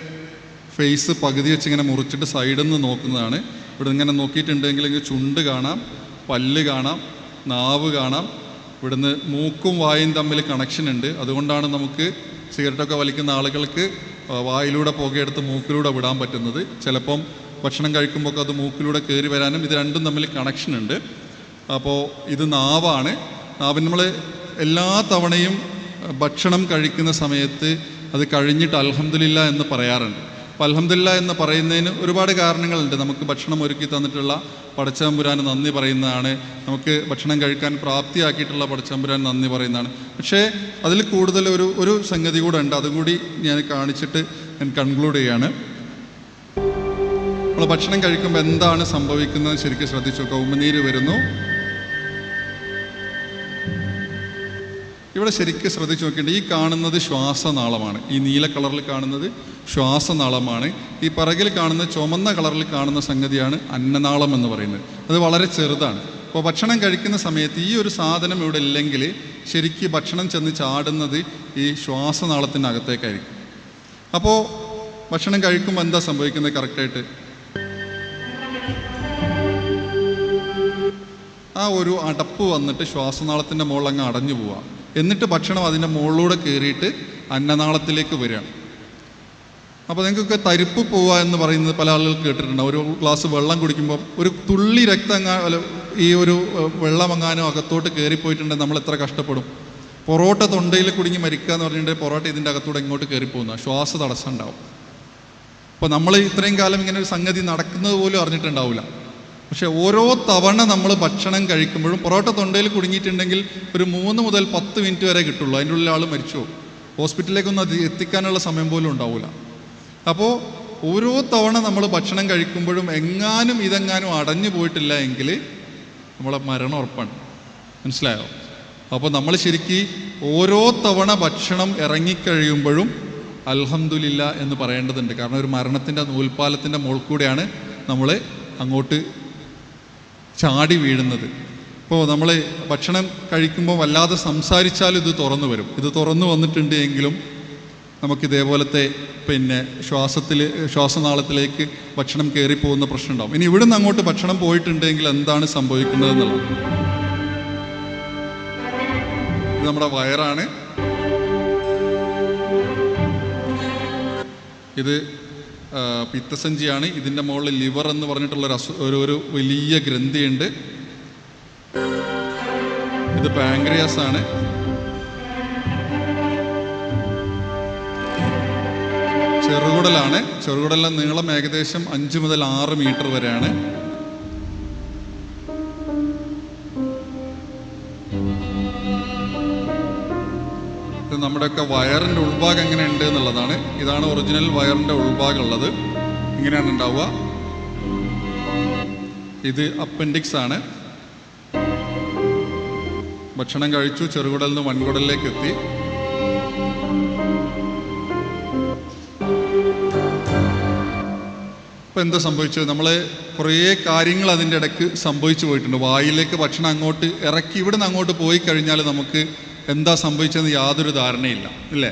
ഫേസ് പകുതി വെച്ച് ഇങ്ങനെ മുറിച്ചിട്ട് സൈഡിൽ നിന്ന് നോക്കുന്നതാണ്. ഇവിടെ ഇങ്ങനെ നോക്കിയിട്ടുണ്ടെങ്കിൽ ഇങ്ങനെ ചുണ്ട് കാണാം പല്ല് കാണാം നാവ് കാണാം. ഇവിടുന്ന് മൂക്കും വായും തമ്മിൽ കണക്ഷൻ ഉണ്ട്. അതുകൊണ്ടാണ് നമുക്ക് സിഗരറ്റൊക്കെ വലിക്കുന്ന ആളുകൾക്ക് വായിലൂടെ പുകയെടുത്ത് മൂക്കിലൂടെ വിടാൻ പറ്റുന്നത്. ചിലപ്പം ഭക്ഷണം കഴിക്കുമ്പോൾ അത് മൂക്കിലൂടെ കയറി വരാനും ഇത് രണ്ടും തമ്മിൽ കണക്ഷൻ ഉണ്ട്. അപ്പോൾ ഇത് നാവാണ്. നാവിന് നമ്മൾ എല്ലാ തവണയും ഭക്ഷണം കഴിക്കുന്ന സമയത്ത് അത് കഴിഞ്ഞിട്ട് അൽഹംദുലില്ല എന്ന് പറയാറുണ്ട്. അപ്പോൾ അൽഹംദുലില്ല എന്ന് പറയുന്നതിന് ഒരുപാട് കാരണങ്ങളുണ്ട്. നമുക്ക് ഭക്ഷണം ഒരുക്കി തന്നിട്ടുള്ള പടച്ചമ്പുരാന് നന്ദി പറയുന്നതാണ്. നമുക്ക് ഭക്ഷണം കഴിക്കാൻ പ്രാപ്തിയാക്കിയിട്ടുള്ള പടച്ചമ്പുരാൻ നന്ദി പറയുന്നതാണ്. പക്ഷേ അതിൽ കൂടുതൽ ഒരു ഒരു സംഗതി കൂടെ ഉണ്ട്. അതും കൂടി ഞാൻ കാണിച്ചിട്ട് ഞാൻ കൺക്ലൂഡ് ചെയ്യാണ്. നമ്മൾ ഭക്ഷണം കഴിക്കുമ്പോൾ എന്താണ് സംഭവിക്കുന്നത്? ശരിക്കും ശ്രദ്ധിച്ചു നോക്കുക ഉമ്മനീര് വരുന്നു. ഇവിടെ ശരിക്കും ശ്രദ്ധിച്ചു നോക്കിയിട്ട് ഈ കാണുന്നത് ശ്വാസനാളമാണ്. ഈ നീല കളറിൽ കാണുന്നത് ശ്വാസനാളമാണ്. ഈ പിറകിൽ കാണുന്ന ചുമന്ന കളറിൽ കാണുന്ന സംഗതിയാണ് അന്നനാളം എന്ന് പറയുന്നത്. അത് വളരെ ചെറുതാണ്. അപ്പോൾ ഭക്ഷണം കഴിക്കുന്ന സമയത്ത് ഈ ഒരു സാധനം ഇവിടെ ഇല്ലെങ്കിൽ ശരിക്കും ഭക്ഷണം ചെന്ന് ചാടുന്നത് ഈ ശ്വാസനാളത്തിന്റെ അകത്തേക്കായിരിക്കും അപ്പോൾ ഭക്ഷണം കഴിക്കുമ്പോൾ എന്താ സംഭവിക്കുന്നത് കറക്റ്റായിട്ട്? ആ ഒരു അടപ്പ് വന്നിട്ട് ശ്വാസനാളത്തിന്റെ മുകളിൽ അങ്ങ് അടഞ്ഞു പോവാം. എന്നിട്ട് ഭക്ഷണം അതിന്റെ മുകളിലൂടെ കയറിയിട്ട് അന്നനാളത്തിലേക്ക് വരികയാണ്. അപ്പോൾ നിങ്ങൾക്കൊക്കെ തരിപ്പ് പോവുക എന്ന് പറയുന്നത് പല ആളുകൾ കേട്ടിട്ടുണ്ട്. ഒരു ഗ്ലാസ് വെള്ളം കുടിക്കുമ്പോൾ ഒരു തുള്ളി രക്തം ഈ ഒരു വെള്ളം അങ്ങാനും അകത്തോട്ട് കയറിപ്പോയിട്ടുണ്ടെങ്കിൽ നമ്മൾ എത്ര കഷ്ടപ്പെടും. പൊറോട്ട തൊണ്ടയിൽ കുടുങ്ങി മരിക്കുക എന്ന് പറഞ്ഞിട്ടുണ്ടെങ്കിൽ പൊറോട്ട ഇതിന്റെ അകത്തൂടെ ഇങ്ങോട്ട് കയറിപ്പോകുന്ന. ശ്വാസ തടസ്സം ഉണ്ടാവും. അപ്പോൾ നമ്മൾ ഇത്രയും കാലം ഇങ്ങനെ ഒരു സംഗതി നടക്കുന്നത് പോലും അറിഞ്ഞിട്ടുണ്ടാവില്ല. പക്ഷെ ഓരോ തവണ നമ്മൾ ഭക്ഷണം കഴിക്കുമ്പോഴും പൊറോട്ട തൊണ്ടയിൽ കുടുങ്ങിയിട്ടുണ്ടെങ്കിൽ ഒരു മൂന്ന് മുതൽ പത്ത് മിനിറ്റ് വരെ കിട്ടുള്ളൂ. അതിന്റെ ഉള്ളിൽ ആൾ മരിച്ചു ഹോസ്പിറ്റലിലേക്കൊന്നും അത് എത്തിക്കാനുള്ള സമയം പോലും ഉണ്ടാവില്ല അപ്പോൾ ഓരോ തവണ നമ്മൾ ഭക്ഷണം കഴിക്കുമ്പോഴും എങ്ങാനും ഇതെങ്ങാനും അടഞ്ഞു പോയിട്ടില്ല എങ്കിൽ നമ്മളെ മരണം ഉറപ്പാണ്. മനസ്സിലായോ? അപ്പോൾ നമ്മൾ ശരിക്ക് ഓരോ തവണ ഭക്ഷണം ഇറങ്ങിക്കഴിയുമ്പോഴും അൽഹമുല്ല എന്ന് പറയേണ്ടതുണ്ട്. കാരണം ഒരു മരണത്തിന്റെ നൂൽപ്പാലത്തിന്റെ മുകൾ കൂടെയാണ് നമ്മൾ അങ്ങോട്ട് ചാടി വീഴുന്നത്. ഇപ്പോൾ നമ്മൾ ഭക്ഷണം കഴിക്കുമ്പോൾ വല്ലാതെ സംസാരിച്ചാൽ ഇത് തുറന്നു വരും. ഇത് തുറന്നു വന്നിട്ടുണ്ട് എങ്കിലും നമുക്കിതേപോലത്തെ പിന്നെ ശ്വാസത്തിൽ ശ്വാസനാളത്തിലേക്ക് ഭക്ഷണം കയറിപ്പോകുന്ന പ്രശ്നം ഉണ്ടാവും. ഇനി ഇവിടുന്ന് അങ്ങോട്ട് ഭക്ഷണം പോയിട്ടുണ്ടെങ്കിൽ എന്താണ് സംഭവിക്കുന്നത് എന്നുള്ളത്. ഇത് നമ്മുടെ വയറാണ്. ഇത് പിത്തസഞ്ചിയാണ്. ഇതിന്റെ മുകളിൽ ലിവർ എന്ന് പറഞ്ഞിട്ടുള്ള ഒരു ഒരു വലിയ ഗ്രന്ഥിയുണ്ട്. ഇത് പാങ്ക്രിയാസ് ആണ്. ചെറുകുടലാണ്. ചെറുകുടലിലെ നീളം ഏകദേശം അഞ്ച് മുതൽ ആറ് മീറ്റർ വരെയാണ്. ഇത് നമ്മുടെയൊക്കെ വയറിന്റെ ഉൾഭാഗം എങ്ങനെ ഉണ്ട് എന്നുള്ളതാണ്. ഇതാണ് ഒറിജിനൽ വയറിന്റെ ഉൾഭാഗം ഉള്ളത്. ഇങ്ങനെയാണ് ഉണ്ടാവുക. ഇത് അപ്പൻഡിക്സ് ആണ്. ഭക്ഷണം കഴിച്ചു ചെറുകുടലിൽ നിന്ന് വൻകുടലിലേക്ക് എത്തി. ഇപ്പം എന്താ സംഭവിച്ചത്? നമ്മൾ കുറേ കാര്യങ്ങൾ അതിന്റെ ഇടയ്ക്ക് സംഭവിച്ചു പോയിട്ടുണ്ട്. വായിലേക്ക് ഭക്ഷണം അങ്ങോട്ട് ഇറക്കി ഇവിടുന്ന് അങ്ങോട്ട് പോയി കഴിഞ്ഞാൽ നമുക്ക് എന്താ സംഭവിച്ചതെന്ന് യാതൊരു ധാരണയില്ല അല്ലേ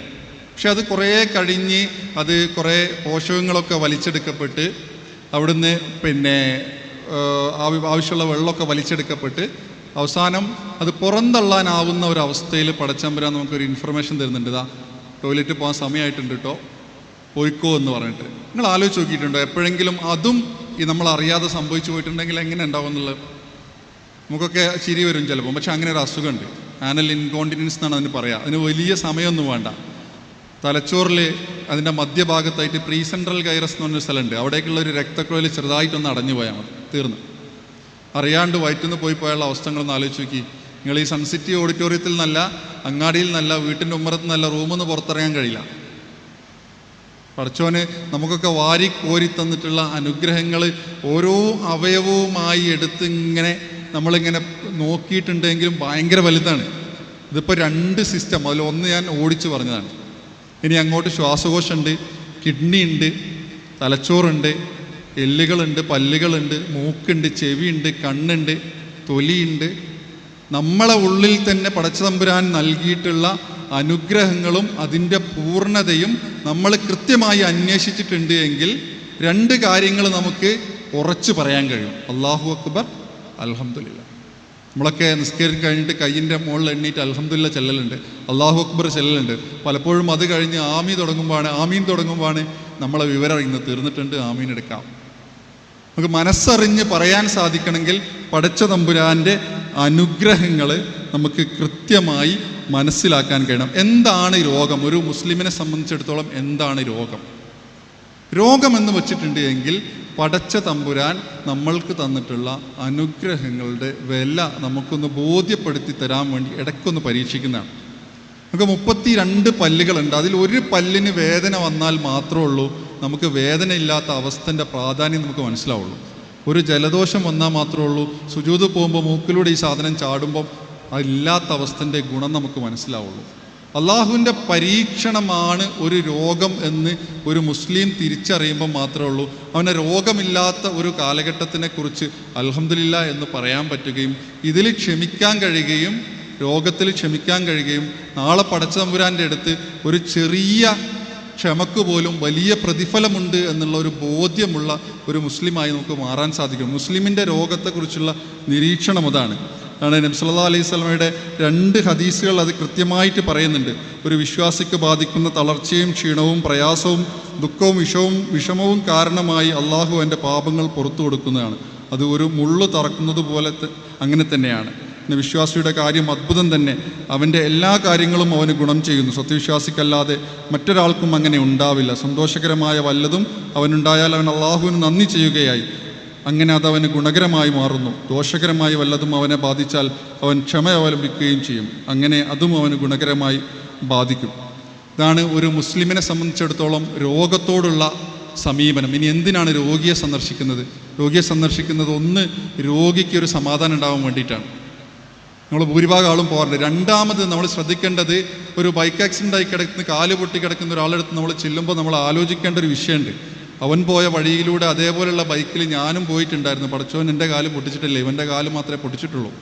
പക്ഷെ അത് കുറേ കഴിഞ്ഞ് അത് കുറേ പോഷകങ്ങളൊക്കെ വലിച്ചെടുക്കപ്പെട്ട് അവിടുന്ന് പിന്നെ ആവശ്യമുള്ള വെള്ളമൊക്കെ വലിച്ചെടുക്കപ്പെട്ട് അവസാനം അത് പുറന്തള്ളാനാവുന്ന ഒരു അവസ്ഥയിൽ പടച്ചമ്പരാൻ നമുക്കൊരു ഇൻഫർമേഷൻ തരുന്നുണ്ട്. ഇതാ ടോയ്ലറ്റ് പോകാൻ സമയമായിട്ടുണ്ട് കേട്ടോ പോയിക്കോ എന്ന് പറഞ്ഞിട്ട്. നിങ്ങൾ ആലോചിച്ച് നോക്കിയിട്ടുണ്ടോ? എപ്പോഴെങ്കിലും അതും ഈ നമ്മൾ അറിയാതെ സംഭവിച്ചു പോയിട്ടുണ്ടെങ്കിൽ എങ്ങനെ ഉണ്ടാവും എന്നുള്ളത്? നമുക്കൊക്കെ ചിരി വരും ചിലപ്പോൾ പക്ഷെ അങ്ങനെ ഒരു അസുഖമുണ്ട്. ആനൽ ഇൻകോണ്ടിനൻസ് എന്നാണ് അതിന് പറയുക അതിന് വലിയ സമയമൊന്നും വേണ്ട. തലച്ചോറിൽ അതിന്റെ മധ്യഭാഗത്തായിട്ട് പ്രീ സെൻട്രൽ ഗൈറസ് എന്ന് പറഞ്ഞൊരു സ്ഥലമുണ്ട്. അവിടേക്കുള്ള ഒരു രക്തക്കുഴൽ ചെറുതായിട്ടൊന്ന് അടഞ്ഞു പോയാൽ മതി. തീർന്നു. അറിയാണ്ട് വയറ്റിന്ന് പോയി പോയുള്ള അവസ്ഥകളൊന്ന് ആലോചിച്ച് നോക്കി. നിങ്ങൾ ഈ സൺസിറ്റി ഓഡിറ്റോറിയത്തിൽ നിന്നല്ല അങ്ങാടിയിൽ നിന്നല്ല വീട്ടിന്റെ ഉമ്മറത്ത് നിന്നല്ല റൂമിൽ നിന്ന് പുറത്തിറങ്ങാൻ കഴിയില്ല. പഠിച്ചോന് നമുക്കൊക്കെ വാരി കോരി തന്നിട്ടുള്ള അനുഗ്രഹങ്ങൾ ഓരോ അവയവവുമായി എടുത്ത് ഇങ്ങനെ നമ്മളിങ്ങനെ നോക്കിയിട്ടുണ്ടെങ്കിലും ഭയങ്കര വലുതാണ്. ഇതിപ്പോൾ രണ്ട് സിസ്റ്റം അതിൽ ഒന്ന് ഞാൻ ഓടിച്ചു പറഞ്ഞതാണ്. ഇനി അങ്ങോട്ട് ശ്വാസകോശമുണ്ട് കിഡ്നി ഉണ്ട് തലച്ചോറുണ്ട് എല്ലുകളുണ്ട് പല്ലുകളുണ്ട് മൂക്കുണ്ട് ചെവിയുണ്ട് കണ്ണുണ്ട് തൊലിയുണ്ട്. നമ്മളെ ഉള്ളിൽ തന്നെ പടച്ചതമ്പുരാൻ നൽകിയിട്ടുള്ള അനുഗ്രഹങ്ങളും അതിന്റെ പൂർണതയും നമ്മൾ കൃത്യമായി അന്വേഷിച്ചിട്ടുണ്ട് എങ്കിൽ രണ്ട് കാര്യങ്ങൾ നമുക്ക് ഉറച്ചു പറയാൻ കഴിയും. അള്ളാഹു അക്ബർ. അൽഹംദുലില്ല. നമ്മളൊക്കെ നിസ്കരിച്ച് കഴിഞ്ഞിട്ട് കയ്യിന്റെ മുകളിൽ എണ്ണീറ്റ് അൽഹംദുലില്ല ചെല്ലലുണ്ട്. അള്ളാഹു അക്ബർ ചെല്ലലുണ്ട്. പലപ്പോഴും അത് കഴിഞ്ഞ് ആമി തുടങ്ങുമ്പോഴാണ് ആമീൻ തുടങ്ങുമ്പോഴാണ് നമ്മളെ വിവരം ഇന്ന് തീർന്നിട്ടുണ്ട്. ആമീൻ എടുക്കാം. നമുക്ക് മനസ്സറിഞ്ഞ് പറയാൻ സാധിക്കണമെങ്കിൽ പടച്ച തമ്പുരാന്റെ അനുഗ്രഹങ്ങൾ നമുക്ക് കൃത്യമായി മനസ്സിലാക്കാൻ കഴിയണം. എന്താണ് രോഗം? ഒരു മുസ്ലിമിനെ സംബന്ധിച്ചിടത്തോളം എന്താണ് രോഗം? രോഗമെന്ന് വച്ചിട്ടുണ്ട് എങ്കിൽ പടച്ച തമ്പുരാൻ നമ്മൾക്ക് തന്നിട്ടുള്ള അനുഗ്രഹങ്ങളുടെ വില നമുക്കൊന്ന് ബോധ്യപ്പെടുത്തി തരാൻ വേണ്ടി ഇടയ്ക്കൊന്ന് പരീക്ഷിക്കുന്നതാണ്. നമുക്ക് മുപ്പത്തി രണ്ട് പല്ലുകളുണ്ട്. അതിൽ ഒരു പല്ലിന് വേദന വന്നാൽ മാത്രമേ ഉള്ളൂ. നമുക്ക് വേദന ഇല്ലാത്ത അവസ്ഥന്റെ പ്രാധാന്യം നമുക്ക് മനസ്സിലാവുള്ളൂ. ഒരു ജലദോഷം വന്നാൽ മാത്രമേ ഉള്ളൂ. സുജൂത് പോകുമ്പോൾ മൂക്കിലൂടെ ഈ സാധനം ചാടുമ്പം അതില്ലാത്ത അവസ്ഥന്റെ ഗുണം നമുക്ക് മനസ്സിലാവുള്ളൂ. അള്ളാഹുവിന്റെ പരീക്ഷണമാണ് ഒരു രോഗം എന്ന് ഒരു മുസ്ലിം തിരിച്ചറിയുമ്പോൾ മാത്രമേ ഉള്ളൂ. അവനെ രോഗമില്ലാത്ത ഒരു കാലഘട്ടത്തിനെ കുറിച്ച് അലഹമില്ല എന്ന് പറയാൻ പറ്റുകയും ഇതിൽ ക്ഷമിക്കാൻ കഴിയുകയും രോഗത്തിൽ ക്ഷമിക്കാൻ കഴിയുകയും നാളെ പടച്ചതമ്പുരാന്റെ അടുത്ത് ഒരു ചെറിയ ക്ഷമക്ക് പോലും വലിയ പ്രതിഫലമുണ്ട് എന്നുള്ള ഒരു ബോധ്യമുള്ള ഒരു മുസ്ലിമായി നമുക്ക് മാറാൻ സാധിക്കും. മുസ്ലിമിന്റെ രോഗത്തെക്കുറിച്ചുള്ള നിരീക്ഷണം അതാണ്. ആണ് നബി സല്ലല്ലാഹു അലൈഹി സ്വലമയുടെ രണ്ട് ഹദീസുകൾ അത് കൃത്യമായിട്ട് പറയുന്നുണ്ട്. ഒരു വിശ്വാസിക്ക് ബാധിക്കുന്ന തളർച്ചയും ക്ഷീണവും പ്രയാസവും ദുഃഖവും വിഷവും വിഷമവും കാരണമായി അള്ളാഹു എന്റെ പാപങ്ങൾ പുറത്തു കൊടുക്കുന്നതാണ്. അത് ഒരു മുള്ളു തറക്കുന്നത് പോലെ അങ്ങനെ തന്നെയാണ്. പിന്നെ വിശ്വാസിയുടെ കാര്യം അത്ഭുതം തന്നെ. അവന്റെ എല്ലാ കാര്യങ്ങളും അവന് ഗുണം ചെയ്യുന്നു. സത്യവിശ്വാസിക്കല്ലാതെ മറ്റൊരാൾക്കും അങ്ങനെ ഉണ്ടാവില്ല. സന്തോഷകരമായ വല്ലതും അവനുണ്ടായാൽ അവൻ അള്ളാഹുവിന് നന്ദി ചെയ്യുകയായി. അങ്ങനെ അത് അവന് ഗുണകരമായി മാറുന്നു. ദോഷകരമായി വല്ലതും അവനെ ബാധിച്ചാൽ അവൻ ക്ഷമ അവലംബിക്കുകയും ചെയ്യും. അങ്ങനെ അതും അവന് ഗുണകരമായി ബാധിക്കും. ഇതാണ് ഒരു മുസ്ലിമിനെ സംബന്ധിച്ചിടത്തോളം രോഗത്തോടുള്ള സമീപനം. ഇനി എന്തിനാണ് രോഗിയെ സന്ദർശിക്കുന്നത്? രോഗിയെ സന്ദർശിക്കുന്നത് ഒന്ന് രോഗിക്ക് ഒരു സമാധാനം ഉണ്ടാവാൻ വേണ്ടിയിട്ടാണ്. നമ്മൾ ഭൂരിഭാഗം ആളും പോകാറുണ്ട്. രണ്ടാമത് നമ്മൾ ശ്രദ്ധിക്കേണ്ടത് ഒരു ബൈക്ക് ആക്സിഡന്റ് ആയി കിടക്കുന്ന കാൽ പൊട്ടി കിടക്കുന്ന ഒരാളെടുത്ത് നമ്മൾ ചെല്ലുമ്പോൾ നമ്മൾ ആലോചിക്കേണ്ട ഒരു വിഷയമുണ്ട്. അവൻ പോയ വഴിയിലൂടെ അതേപോലെയുള്ള ബൈക്കിൽ ഞാനും പോയിട്ടുണ്ടായിരുന്നു. പടച്ചോൻ എന്റെ കാൽ പൊട്ടിച്ചിട്ടില്ല? ഇവന്റെ കാൽ മാത്രമേ പൊട്ടിച്ചിട്ടുള്ളൂ.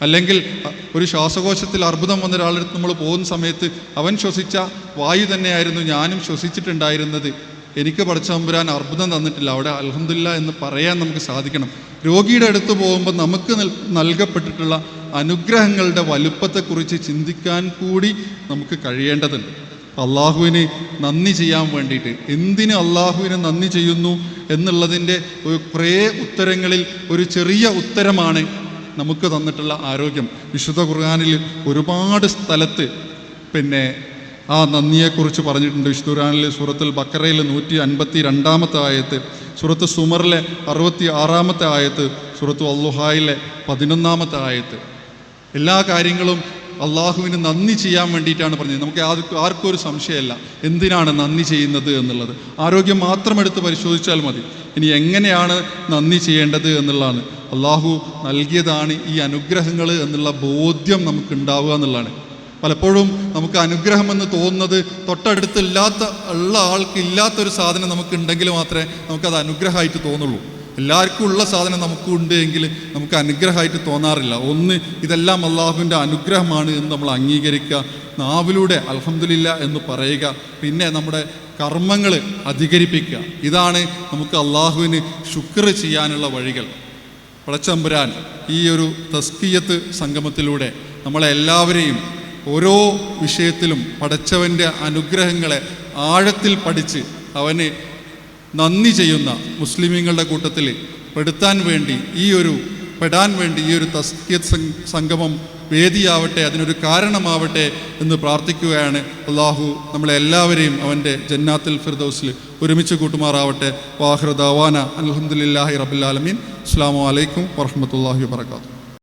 അല്ലെങ്കിൽ ഒരു ശ്വാസകോശത്തിൽ അർബുദം വന്ന ഒരാളെടുത്ത് നമ്മൾ പോകുന്ന സമയത്ത് അവൻ ശ്വസിച്ച വായു തന്നെയായിരുന്നു ഞാനും ശ്വസിച്ചിട്ടുണ്ടായിരുന്നത്. എനിക്ക് പഠിച്ചമ്പുരാൻ അർബുദം തന്നിട്ടില്ല. അവിടെ അലഹമില്ല എന്ന് പറയാൻ നമുക്ക് സാധിക്കണം. രോഗിയുടെ അടുത്ത് പോകുമ്പോൾ നമുക്ക് നൽ- നൽകപ്പെട്ടിട്ടുള്ള അനുഗ്രഹങ്ങളുടെ വലുപ്പത്തെക്കുറിച്ച് ചിന്തിക്കാൻ കൂടി നമുക്ക് കഴിയേണ്ടതുണ്ട്. അള്ളാഹുവിന് നന്ദി ചെയ്യാൻ വേണ്ടിയിട്ട്. എന്തിന് അള്ളാഹുവിന് നന്ദി ചെയ്യുന്നു എന്നുള്ളതിന്റെ ഒരു കുറേ ഉത്തരങ്ങളിൽ ഒരു ചെറിയ ഉത്തരമാണ് നമുക്ക് തന്നിട്ടുള്ള ആരോഗ്യം. വിശുദ്ധ ഖുർആാനിൽ ഒരുപാട് സ്ഥലത്ത് പിന്നെ ആ നന്ദിയെക്കുറിച്ച് പറഞ്ഞിട്ടുണ്ട്. വിശുദ്ധ വിശുദ്ധുരാനിലെ സൂറത്തുൽ ബക്കറയിലെ നൂറ്റി അൻപത്തി രണ്ടാമത്തെ ആയത്ത് സൂറത്ത് സുമറിലെ അറുപത്തി ആറാമത്തെ ആയത്ത് സൂറത്ത് അല്ലുഹായിലെ പതിനൊന്നാമത്തെ ആയത്ത്. എല്ലാ കാര്യങ്ങളും അള്ളാഹുവിന് നന്ദി ചെയ്യാൻ വേണ്ടിയിട്ടാണ് പറഞ്ഞത്. നമുക്ക് ആർക്കും ആർക്കും ഒരു സംശയമല്ല. എന്തിനാണ് നന്ദി ചെയ്യുന്നത് എന്നുള്ളത്? ആരോഗ്യം മാത്രം എടുത്ത് പരിശോധിച്ചാൽ മതി. ഇനി എങ്ങനെയാണ് നന്ദി ചെയ്യേണ്ടത് എന്നുള്ളതാണ്. അള്ളാഹു നൽകിയതാണ് ഈ അനുഗ്രഹങ്ങൾ എന്നുള്ള ബോധ്യം നമുക്ക് ഉണ്ടാവുക എന്നുള്ളതാണ്. പലപ്പോഴും നമുക്ക് അനുഗ്രഹമെന്ന് തോന്നുന്നത് തൊട്ടടുത്തില്ലാത്ത ഉള്ള ആൾക്ക് ഇല്ലാത്തൊരു സാധനം നമുക്ക് ഉണ്ടെങ്കിൽ മാത്രമേ നമുക്കത് അനുഗ്രഹമായിട്ട് തോന്നുള്ളൂ. എല്ലാവർക്കും ഉള്ള സാധനം നമുക്കും ഉണ്ട് എങ്കിൽ നമുക്ക് അനുഗ്രഹമായിട്ട് തോന്നാറില്ല. ഒന്ന് ഇതെല്ലാം അള്ളാഹുവിന്റെ അനുഗ്രഹമാണ് എന്ന് നമ്മൾ അംഗീകരിക്കുക. നാവിലൂടെ അൽഹംദുലില്ല എന്ന് പറയുക. പിന്നെ നമ്മുടെ കർമ്മങ്ങൾ അധികരിപ്പിക്കുക. ഇതാണ് നമുക്ക് അള്ളാഹുവിന് ശുക്ർ ചെയ്യാനുള്ള വഴികൾ. പടച്ചമ്പുരാൻ ഈ ഒരു തസ്കിയത്ത് സംഗമത്തിലൂടെ നമ്മളെ എല്ലാവരെയും ഓരോ വിഷയത്തിലും പടച്ചവന്റെ അനുഗ്രഹങ്ങളെ ആഴത്തിൽ പഠിച്ച് അവന് നന്ദി ചെയ്യുന്ന മുസ്ലിമീങ്ങളുടെ കൂട്ടത്തിൽ പെടുത്താൻ വേണ്ടി ഈ ഒരു പെടാൻ വേണ്ടി ഈ ഒരു തസ്കിയത്ത് സംഗമം വേദിയാവട്ടെ അതിനൊരു കാരണമാവട്ടെ എന്ന് പ്രാർത്ഥിക്കുകയാണ് അള്ളാഹു നമ്മളെ എല്ലാവരെയും അവന്റെ ജന്നാത്തിൽ ഫിർദൗസിൽ ഒരുമിച്ച് കൂട്ടുമാറാവട്ടെ. വാഹൃദാവാന അലഹമുല്ലാഹി റബുലാലമീൻ അസ്സാം വലൈക്കും വറഹമത്തല്ലാഹി വാത്തു